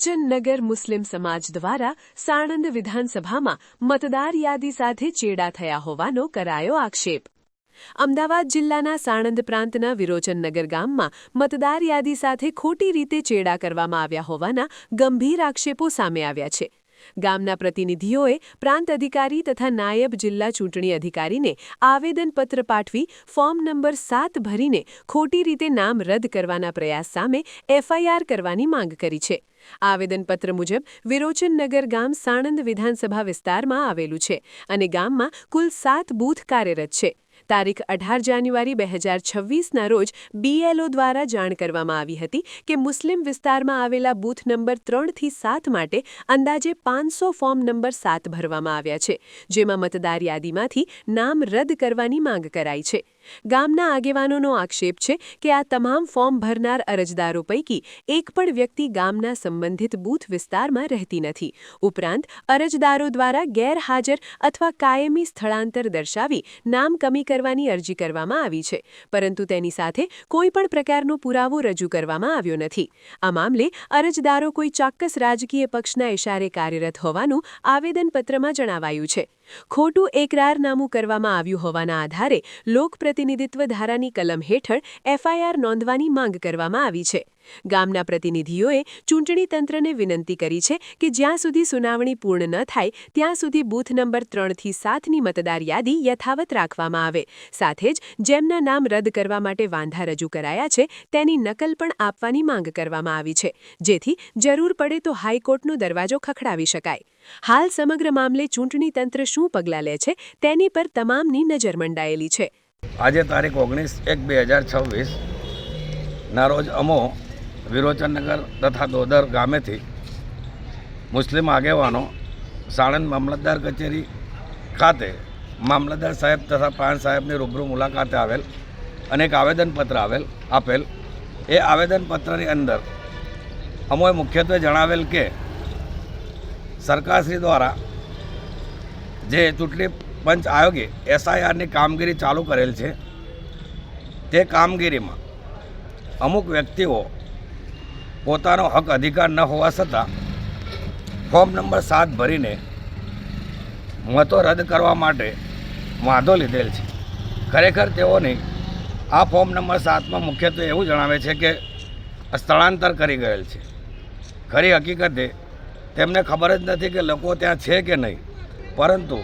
વિરોચન નગર મુસ્લિમ સમાજ દ્વારા સાણંદ વિધાનસભામાં મતદાર યાદી સાથે ચેડા થયા હોવાનો કરાયો આક્ષેપ. અમદાવાદ જિલ્લાના સાણંદ પ્રાંતના વિરોચનનગર ગામમાં મતદાર યાદી સાથે ખોટી રીતે ચેડા કરવામાં આવ્યા હોવાના ગંભીર આક્ષેપો સામે આવ્યા છે. ગામના પ્રતિનિધિઓએ પ્રાંત અધિકારી તથા નાયબ જિલ્લા ચૂંટણી અધિકારીને આવેદનપત્ર પાઠવી ફોર્મ નંબર સાત ભરીને ખોટી રીતે નામ રદ કરવાના પ્રયાસ સામે એફઆઈઆર કરવાની માંગ કરી છે. આવેદનપત્ર મુજબ વિરોચનનગર ગામ સાણંદ વિધાનસભા વિસ્તારમાં આવેલું છે અને ગામમાં કુલ સાત બૂથ કાર્યરત છે. તારીખ અઢાર જાન્યુઆરી બે હજાર છવ્વીસના રોજ બીએલઓ દ્વારા જાણ કરવામાં આવી હતી કે મુસ્લિમ વિસ્તારમાં આવેલા બૂથ નંબર ત્રણથી સાત માટે અંદાજે પાંચસો ફોર્મ નંબર સાત ભરવામાં આવ્યા છે, જેમાં મતદાર યાદીમાંથી નામ રદ કરવાની માંગ કરાઈ છે. ગામના આગેવાનોનો આક્ષેપ છે કે આ તમામ ફોર્મ ભરનાર અરજદારો પૈકી એક પણ વ્યક્તિ ગામના સંબંધિત બૂથ વિસ્તારમાં રહેતી નથી. ઉપરાંત, અરજદારો દ્વારા ગેરહાજર અથવા કાયમી સ્થળાંતર દર્શાવી નામ કમી કરવાની અરજી કરવામાં આવી છે. પરંતુ તેની સાથે કોઈ પણ પ્રકારનો પુરાવો રજૂ કરવામાં આવ્યો નથી. આ મામલે અરજદારો કોઈ ચોક્કસ રાજકીય પક્ષના ઇશારે કાર્યરત હોવાનું આવેદનપત્રમાં જણાવાયું છે. ખોટું એકરારનામું કરવામાં આવ્યું હોવાના આધારે લોકપ્રતિનિધિત્વ ધારાની કલમ હેઠળ એફઆઈઆર નોંધવાની માંગ કરવામાં આવી છે. ગામના પ્રતિનિધિઓએ ચૂંટણી તંત્રને વિનંતી કરી છે કે જ્યાં સુધી સુનાવણી પૂર્ણ ન થાય, ત્યાં સુધી બૂથ નંબર ત્રણથી સાતની મતદાર યાદી યથાવત રાખવામાં આવે. સાથે જ જેમના નામ રદ કરવા માટે વાંધા રજૂ કરાયા છે, તેની નકલ પણ આપવાની માંગ કરવામાં આવી છે. જેથી જરૂર પડે તો હાઈકોર્ટનો દરવાજો ખખડાવી શકાય. હાલ સમગ્ર મામલે ચૂંટણી તંત્ર શું પગલાં લે છે, તેની પર તમામની નજર મંડાયેલી છે. આજે તારીખ ઓગણીસ એક બે હજાર છવ્વીસના રોજ અમો વિરોચનનગર તથા દોદર ગામેથી મુસ્લિમ આગેવાનો સાણંદ મામલતદાર કચેરી ખાતે મામલતદાર સાહેબ તથા પ્રાંત સાહેબની રૂબરૂ મુલાકાતે આવેલ અને એક આવેદનપત્ર આવેલ, આપેલ. એ આવેદનપત્રની અંદર અમોએ મુખ્યત્વે જણાવેલ કે સરકારશ્રી દ્વારા જે ચૂંટણી પંચ આયોગે એસઆઈઆરની કામગીરી ચાલુ કરેલ છે, તે કામગીરીમાં અમુક વ્યક્તિઓ પોતાનો હક અધિકાર ન હોવા છતાં ફોર્મ નંબર સાત ભરીને મતો રદ કરવા માટે વાંધો લીધેલ છે. ખરેખર તેઓની આ ફોર્મ નંબર સાતમાં મુખ્યત્વે એવું જણાવે છે કે સ્થળાંતર કરી ગયેલ છે. ખરી હકીકતે તેમને ખબર જ નથી કે લોકો ત્યાં છે કે નહીં, પરંતુ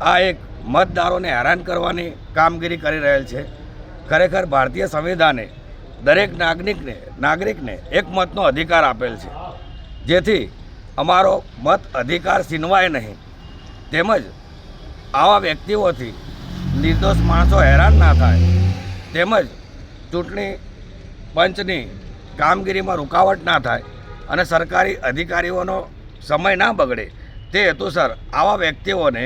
આ એક મતદારોને હેરાન કરવાની કામગીરી કરી રહેલ છે. ખરેખર ભારતીય સંવિધાને દરેક નાગરિકને નાગરિકને એક મતનો અધિકાર આપેલ છે. જેથી અમારો મત અધિકાર છીનવાય નહીં. તેમજ આવા વ્યક્તિઓથી નિર્દોષ માણસો હેરાન ના થાય. તેમજ ચૂંટણી પંચની કામગીરીમાં રૂકાવટ ના થાય અને સરકારી અધિકારીઓનો સમય ના બગડે. તે હેતુસર આવા વ્યક્તિઓને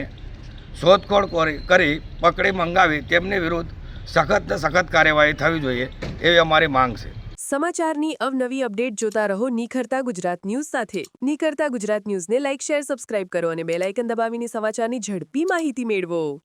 શોધખોળ કરી પકડી મંગાવી તેમની વિરુદ્ધ સખત ને સખત કાર્યવાહી થવી જોઈએ એવી અમારી માંગ છે. સમાચારની અવનવી અપડેટ જોતા રહો નિખરતા ગુજરાત ન્યૂઝ સાથે. નિખરતા ગુજરાત ન્યૂઝને લાઇક શેર, સબસ્ક્રાઇબ કરો અને બેલ આઇકન દબાવીને સમાચારની ઝડપી માહિતી મેળવો.